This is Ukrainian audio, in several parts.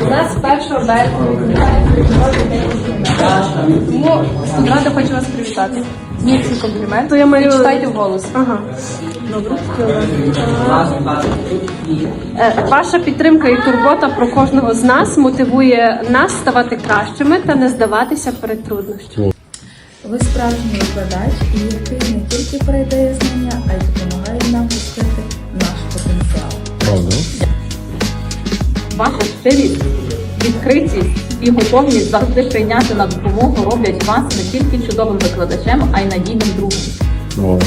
У нас 1 березня Тому студрада хочу вас привітати. Міцний комплімент. То я маю- І читайте вголос. Ага. Добре. Е, Ваша підтримка і турбота про кожного з нас мотивує нас ставати кращими та не здаватися перед труднощами. Ви справжній викладач, і який не тільки передає знання, а й допомагає нам розкрити наш потенціал. Ваша щирість, відкритість і готовність завжди прийняти на допомогу роблять вас не тільки чудовим викладачем, а й надійним другом.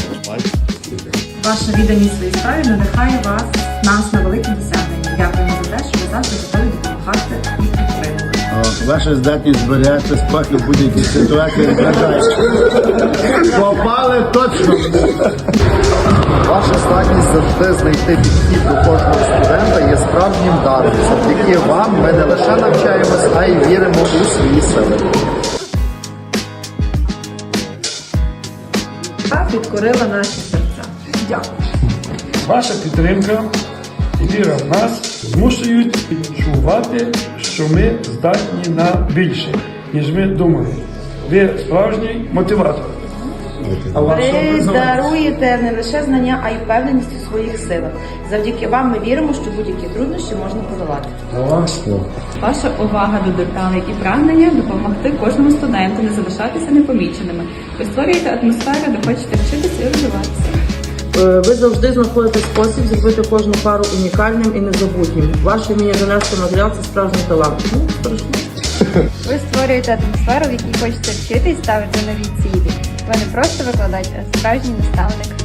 Ваша відданість своїй справі надихає вас нас на великі досягнення. Дякуємо за те, що ви завжди готові допомагати і підтримувати. Ваша здатність зберігати спокій в будь-якій ситуації вражає. Попали точно. Ваша здатність завжди знайти підхід до кожного Завдяки вам ми не лише навчаємось, а й віримо у свої сили. Підкорила наші серця. Дякую. Ваша підтримка і віра в нас змушують відчувати, що ми здатні на більше, ніж ми думали. Ви справжній мотиватор. А Ви даруєте не лише знання, а й впевненість у своїх силах. Завдяки вам ми віримо, що будь-які труднощі можна подолати. Ваша увага до деталей і прагнення допомогти кожному студенту не залишатися непоміченими. Ви створюєте атмосферу, де хочете вчитися і розвиватися. Е, Ви завжди знаходите спосіб зробити кожну пару унікальним і незабутнім. Ваше вміння донести матеріал це справжній талант. Ну, страшно. Ви створюєте атмосферу, в якій хочеться вчити і ставити нові цілі. Ви не просто викладач, а справжній наставник.